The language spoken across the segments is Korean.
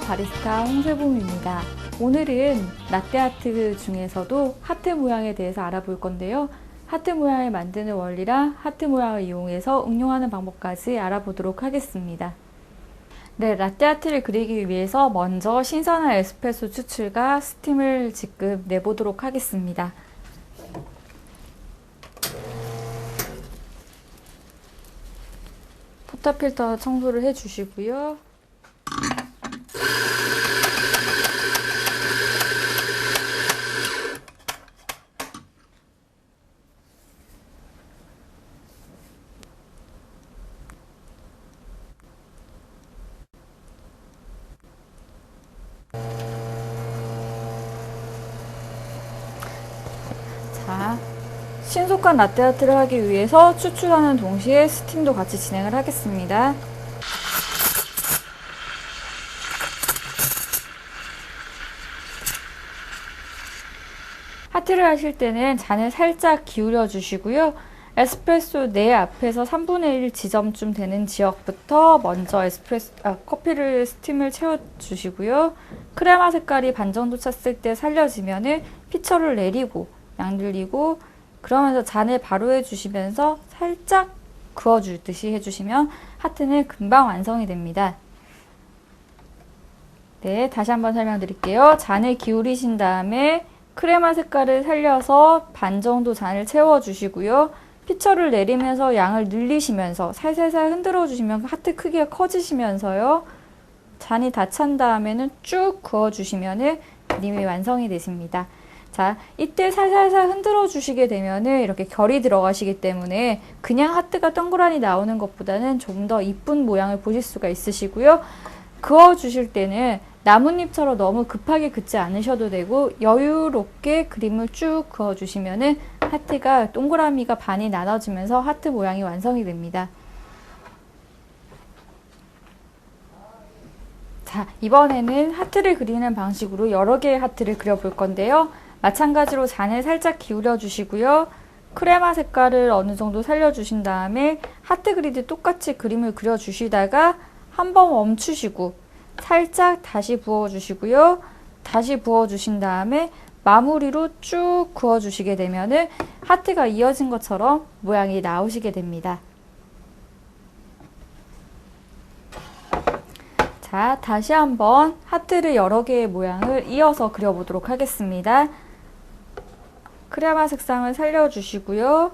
바리스타 홍세봄입니다. 오늘은 라떼아트 중에서도 하트 모양에 대해서 알아볼 건데요. 하트 모양을 만드는 원리랑 하트 모양을 이용해서 응용하는 방법까지 알아보도록 하겠습니다. 네, 라떼아트를 그리기 위해서 먼저 신선한 에스프레소 추출과 스팀을 지금 내보도록 하겠습니다. 포타필터 청소를 해주시고요. 자, 신속한 라떼아트를 하기 위해서 추출하는 동시에 스팀도 같이 진행을 하겠습니다. 하트를 하실 때는 잔을 살짝 기울여 주시고요. 에스프레소 내 앞에서 3분의 1 지점쯤 되는 지역부터 먼저 에스프레소 아, 커피를 스팀을 채워 주시고요. 크레마 색깔이 반 정도 찼을 때 살려지면은 피처를 내리고 양들리고 그러면서 잔을 바로 해주시면서 살짝 그어주듯이 해주시면 하트는 금방 완성이 됩니다. 네, 다시 한번 설명드릴게요. 잔을 기울이신 다음에 크레마 색깔을 살려서 반 정도 잔을 채워주시고요. 피처를 내리면서 양을 늘리시면서 살살살 흔들어 주시면 하트 크기가 커지시면서요. 잔이 다 찬 다음에는 쭉 그어 주시면은 그림이 완성이 되십니다. 자, 이때 살살살 흔들어 주시게 되면은 이렇게 결이 들어가시기 때문에 그냥 하트가 동그라니 나오는 것보다는 좀 더 이쁜 모양을 보실 수가 있으시고요. 그어 주실 때는 나뭇잎처럼 너무 급하게 긋지 않으셔도 되고 여유롭게 그림을 쭉 그어 주시면은 하트가 동그라미가 반이 나눠지면서 하트 모양이 완성이 됩니다. 자, 이번에는 하트를 그리는 방식으로 여러 개의 하트를 그려볼 건데요. 마찬가지로 잔을 살짝 기울여 주시고요. 크레마 색깔을 어느 정도 살려주신 다음에 하트 그리듯 똑같이 그림을 그려주시다가 한 번 멈추시고 살짝 다시 부어주시고요. 다시 부어주신 다음에 마무리로 쭉 그어주시게 되면 은 하트가 이어진 것처럼 모양이 나오시게 됩니다. 자, 다시 한번 하트를 여러 개의 모양을 이어서 그려보도록 하겠습니다. 크레마 색상을 살려주시고요.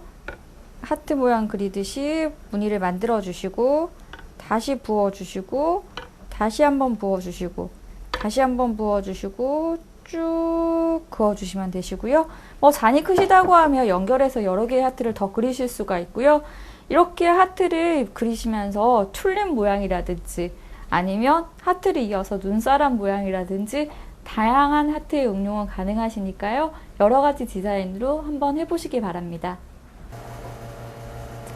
하트 모양 그리듯이 무늬를 만들어 주시고 다시 부어 주시고 다시 한번 부어 주시고 다시 한번 부어 주시고 쭉 그어 주시면 되시고요. 뭐 잔이 크시다고 하면 연결해서 여러 개의 하트를 더 그리실 수가 있고요. 이렇게 하트를 그리시면서 튤립 모양이라든지 아니면 하트를 이어서 눈사람 모양이라든지 다양한 하트의 응용은 가능하시니까요. 여러 가지 디자인으로 한번 해보시기 바랍니다.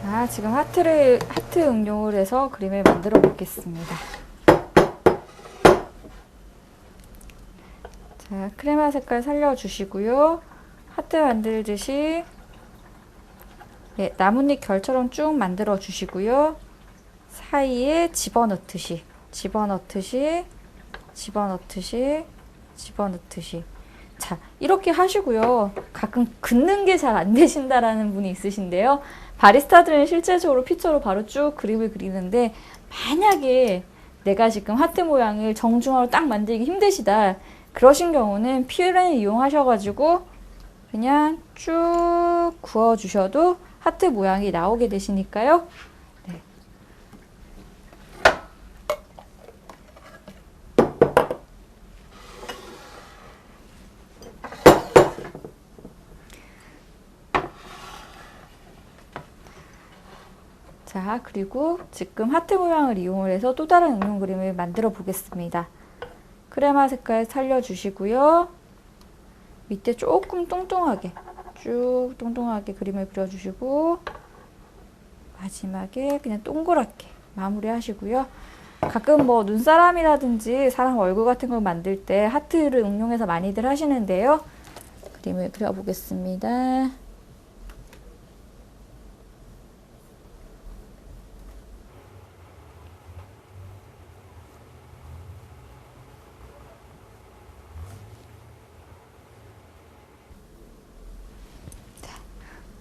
자, 지금 하트를, 하트 응용을 해서 그림을 만들어 보겠습니다. 자, 크레마 색깔 살려주시고요. 하트 만들듯이 예, 나뭇잎 결처럼 쭉 만들어 주시고요. 사이에 집어넣듯이, 집어넣듯이, 집어넣듯이, 집어넣듯이. 자, 이렇게 하시고요. 가끔 긋는 게 잘 안 되신다라는 분이 있으신데요. 바리스타들은 실제적으로 피처로 바로 쭉 그림을 그리는데 만약에 내가 지금 하트 모양을 정중앙으로 딱 만들기 힘드시다. 그러신 경우는 피렌을 이용하셔가지고 그냥 쭉 구워주셔도 하트 모양이 나오게 되시니까요. 네. 자, 그리고 지금 하트 모양을 이용을 해서 또 다른 응용 그림을 만들어 보겠습니다. 크레마 색깔 살려주시고요. 밑에 조금 뚱뚱하게 쭉 뚱뚱하게 그림을 그려주시고 마지막에 그냥 동그랗게 마무리 하시고요. 가끔 뭐 눈사람이라든지 사람 얼굴 같은 걸 만들 때 하트를 응용해서 많이들 하시는데요. 그림을 그려보겠습니다.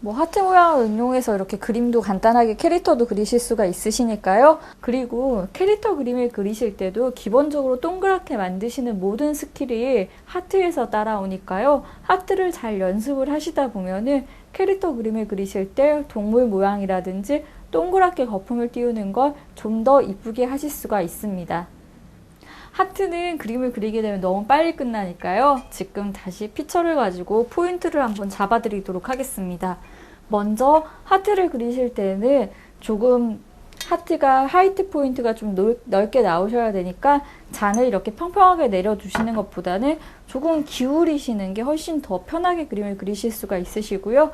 뭐 하트 모양을 응용해서 이렇게 그림도 간단하게 캐릭터도 그리실 수가 있으시니까요. 그리고 캐릭터 그림을 그리실 때도 기본적으로 동그랗게 만드시는 모든 스킬이 하트에서 따라오니까요. 하트를 잘 연습을 하시다 보면은 캐릭터 그림을 그리실 때 동물 모양이라든지 동그랗게 거품을 띄우는 걸 좀 더 이쁘게 하실 수가 있습니다. 하트는 그림을 그리게 되면 너무 빨리 끝나니까요. 지금 다시 피처를 가지고 포인트를 한번 잡아드리도록 하겠습니다. 먼저 하트를 그리실 때는 조금 하트가 하이트 포인트가 좀 넓, 넓게 나오셔야 되니까 잔을 이렇게 평평하게 내려주시는 것보다는 조금 기울이시는 게 훨씬 더 편하게 그림을 그리실 수가 있으시고요.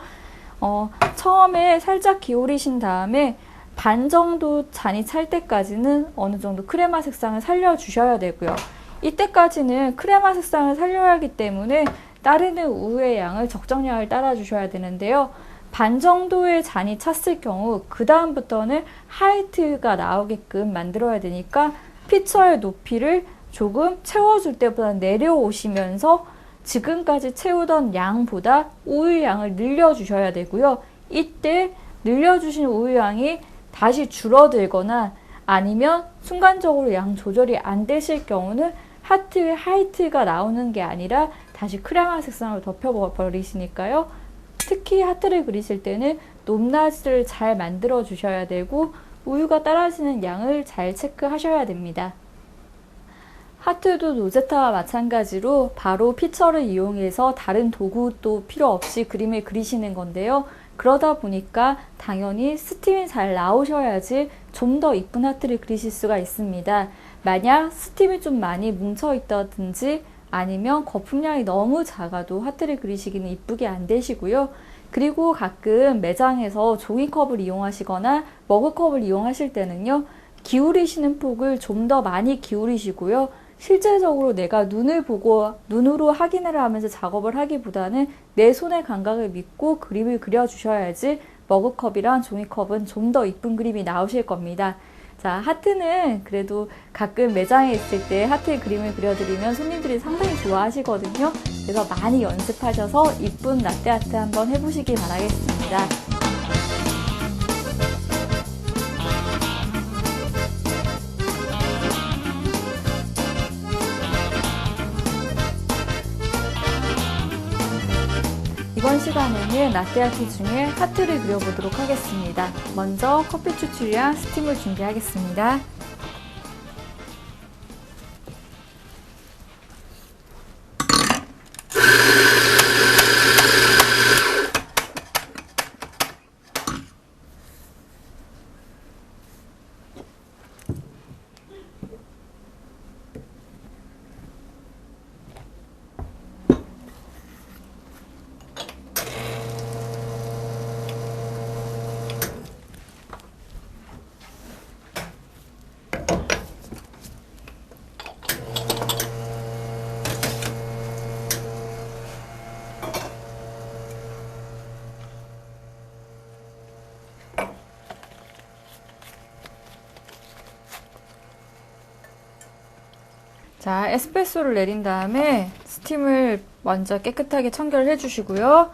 어, 처음에 살짝 기울이신 다음에 반 정도 잔이 찰 때까지는 어느 정도 크레마 색상을 살려주셔야 되고요. 이때까지는 크레마 색상을 살려야 하기 때문에 따르는 우유의 양을 적정량을 따라주셔야 되는데요. 반 정도의 잔이 찼을 경우 그 다음부터는 하이트가 나오게끔 만들어야 되니까 피처의 높이를 조금 채워줄 때보다 내려오시면서 지금까지 채우던 양보다 우유 양을 늘려주셔야 되고요. 이때 늘려주신 우유 양이 다시 줄어들거나 아니면 순간적으로 양 조절이 안 되실 경우는 하트, 하이트가 나오는 게 아니라 다시 크레마 색상을 덮여버리시니까요. 특히 하트를 그리실 때는 높낮이를 잘 만들어 주셔야 되고 우유가 떨어지는 양을 잘 체크하셔야 됩니다. 하트도 노제타와 마찬가지로 바로 피처를 이용해서 다른 도구도 필요 없이 그림을 그리시는 건데요. 그러다 보니까 당연히 스팀이 잘 나오셔야지 좀 더 이쁜 하트를 그리실 수가 있습니다. 만약 스팀이 좀 많이 뭉쳐 있다든지 아니면 거품량이 너무 작아도 하트를 그리시기는 이쁘게 안 되시고요. 그리고 가끔 매장에서 종이컵을 이용하시거나 머그컵을 이용하실 때는요. 기울이시는 폭을 좀 더 많이 기울이시고요. 실제적으로 내가 눈을 보고 눈으로 확인을 하면서 작업을 하기보다는 내 손의 감각을 믿고 그림을 그려주셔야지 머그컵이랑 종이컵은 좀 더 이쁜 그림이 나오실 겁니다. 자, 하트는 그래도 가끔 매장에 있을 때 하트 그림을 그려드리면 손님들이 상당히 좋아하시거든요. 그래서 많이 연습하셔서 이쁜 라떼 아트 한번 해보시길 바라겠습니다. 이번 시간에는 라떼아트 중에 하트를 그려보도록 하겠습니다. 먼저 커피 추출이랑 스팀을 준비하겠습니다. 자, 에스프레소를 내린 다음에 스팀을 먼저 깨끗하게 청결해 주시고요.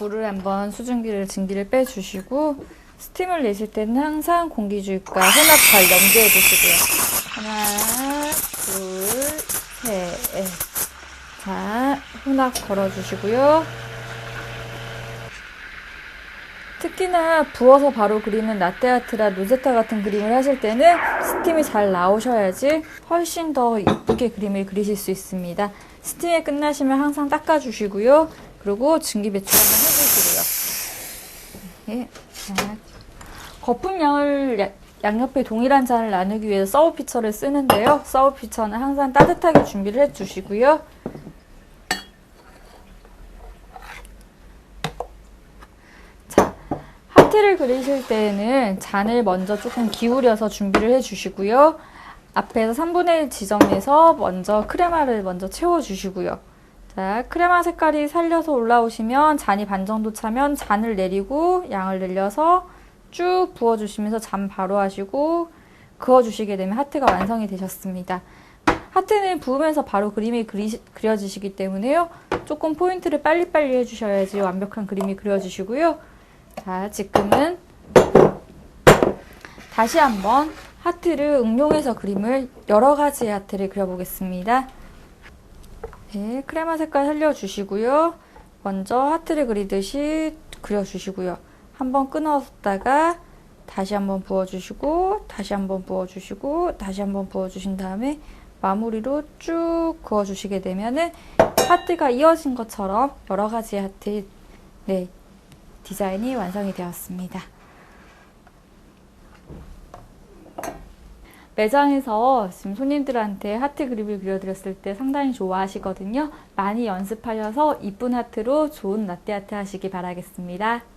물을 한번 수증기를 증기를 빼주시고 스팀을 내실 때는 항상 공기주입과 혼합 잘 염두해 주시고요. 하나, 둘, 셋. 자, 혼합 걸어주시고요. 특히나 부어서 바로 그리는 라떼아트라 노제타 같은 그림을 하실 때는 스팀이 잘 나오셔야지 훨씬 더 이쁘게 그림을 그리실 수 있습니다. 스팀이 끝나시면 항상 닦아주시고요. 그리고 증기 배출 한번 해주시고요. 예. 자, 거품량을 양옆에 동일한 잔을 나누기 위해서 서브 피처를 쓰는데요. 서브 피처는 항상 따뜻하게 준비를 해주시고요. 하트를 그리실 때는 잔을 먼저 조금 기울여서 준비를 해주시고요. 앞에서 3분의 1 지점에서 먼저 크레마를 먼저 채워주시고요. 자, 크레마 색깔이 살려서 올라오시면 잔이 반 정도 차면 잔을 내리고 양을 늘려서 쭉 부어주시면서 잔 바로 하시고 그어주시게 되면 하트가 완성이 되셨습니다. 하트는 부으면서 바로 그림이 그리, 그려지시기 때문에요. 조금 포인트를 빨리빨리 해주셔야지 완벽한 그림이 그려지시고요. 자, 지금은 다시 한번 하트를 응용해서 그림을 여러 가지의 하트를 그려보겠습니다. 네, 크레마 색깔 살려주시고요. 먼저 하트를 그리듯이 그려주시고요. 한번 끊었다가 다시 한번 부어주시고 다시 한번 부어주시고 다시 한번 부어주신 다음에 마무리로 쭉 그어주시게 되면은 하트가 이어진 것처럼 여러 가지 하트 네 디자인이 완성이 되었습니다. 매장에서 지금 손님들한테 하트 그림을 그려드렸을 때 상당히 좋아하시거든요. 많이 연습하셔서 이쁜 하트로 좋은 라떼 아트 하시기 바라겠습니다.